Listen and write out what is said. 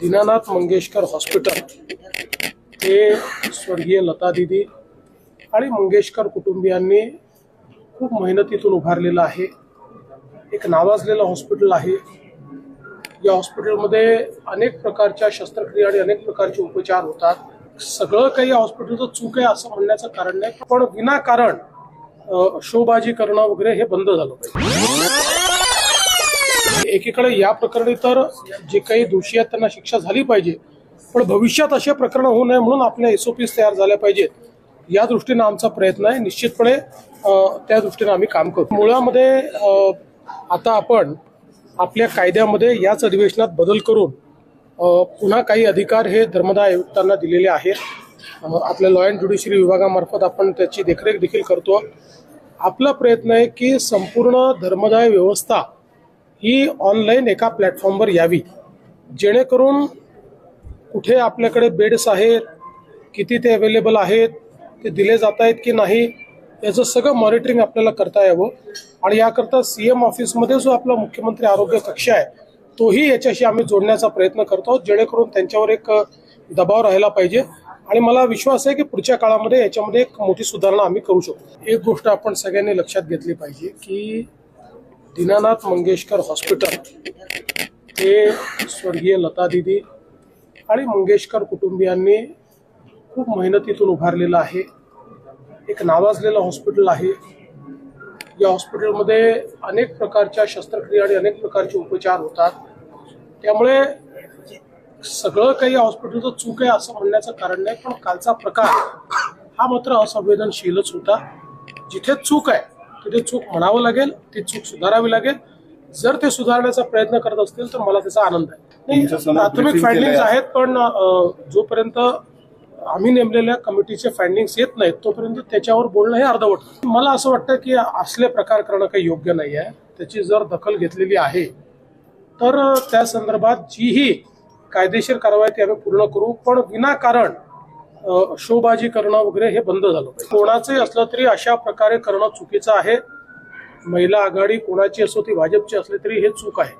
Dinanath Mangeshkar hospital हे स्वर्गीय लता दिदी आणि मंगेशकर कुटुंबियांनी खूप मेहनतीतून उभारलेलं आहे. एक नावाजलेलं हॉस्पिटल आहे. या हॉस्पिटलमध्ये अनेक प्रकारच्या शस्त्रक्रिया आणि अनेक प्रकारचे उपचार होतात. सगळं काही या हॉस्पिटलचं चूक आहे असं म्हणण्याचं कारण नाही पण विनाकारण शोबाजी करणं वगैरे हे बंद झालं पाहिजे. एकीकडे या प्रकरणी तर जे काही दोषी आहेत त्यांना शिक्षा झाली पाहिजे पण भविष्यात असे प्रकरण होऊ नये म्हणून आपल्या एसओपीस तयार झाल्या पाहिजेत. या दृष्टीनं आमचा प्रयत्न आहे. निश्चितपणे त्या दृष्टीनं आम्ही काम करतो मुळामध्ये आता आपण आपल्या कायद्यामध्ये याच अधिवेशनात बदल करून पुन्हा काही अधिकार हे धर्मदाय आयुक्तांना दिलेले आहेत. आपल्या लॉ अँड ज्युडिशरी विभागामार्फत आपण त्याची देखरेख देखील करतो. आपला प्रयत्न आहे की संपूर्ण धर्मदाय व्यवस्था ही ऑनलाईन एका प्लॅटफॉर्मवर यावी. जेणेकरून कुठे आपल्याकडे बेड्स आहेत किती ते अवेलेबल आहेत ते दिले जात आहेत की नाही याचं सगळं मॉनिटरिंग आपल्याला करता यावं. आणि याकरता सी एम ऑफिसमध्ये जो आपला मुख्यमंत्री आरोग्य कक्ष आहे तोही याच्याशी आम्ही जोडण्याचा प्रयत्न करतो आहोत, जेणेकरून त्यांच्यावर एक दबाव राहिला पाहिजे. आणि मला विश्वास आहे की पुढच्या काळामध्ये याच्यामध्ये एक मोठी सुधारणा आम्ही करू शकतो एक गोष्ट आपण सगळ्यांनी लक्षात घेतली पाहिजे की दीनानाथ मंगेशकर हॉस्पिटल. हे स्वर्गीय लता दिदी आणि मंगेशकर कुटुंबियांनी खूप मेहनतीतून उभारलेलं आहे. एक नावाजलेलं हॉस्पिटल आहे. या हॉस्पिटलमध्ये अनेक प्रकारच्या शस्त्रक्रिया आणि अनेक प्रकारचे उपचार होतात. त्यामुळे सगळं काही या हॉस्पिटलचं चूक आहे असं म्हणण्याचं कारण नाही पण कालचा प्रकार हा मात्र असंवेदनशीलच होता. जिथे चूक आहे तिथे चूक म्हणावं लागेल ती चूक सुधारावी लागेल. जर ते सुधारण्याचा प्रयत्न करत असतील तर मला त्याचा आनंद आहे. प्राथमिक briefing फायंडिंग केलंय. आहेत. पण जोपर्यंत आम्ही नेमलेल्या कमिटीचे फायंडिंग्स येत नाहीत तोपर्यंत त्याच्यावर बोलणं हे अर्धवट. मला असं वाटतं की असले प्रकार करणं काही योग्य नाही आहे त्याची जर दखल घेतलेली आहे तर त्या संदर्भात जीही कायदेशीर कारवाई ती आम्ही पूर्ण करू. पण विनाकारण शोबाजी करणं वगैरे हे बंद झालं कोणाचंही असलं तरी अशा प्रकारे करणं चुकीचं आहे. महिला आघाडी कोणाची असो ती भाजपची असली तरी हे चूक आहे.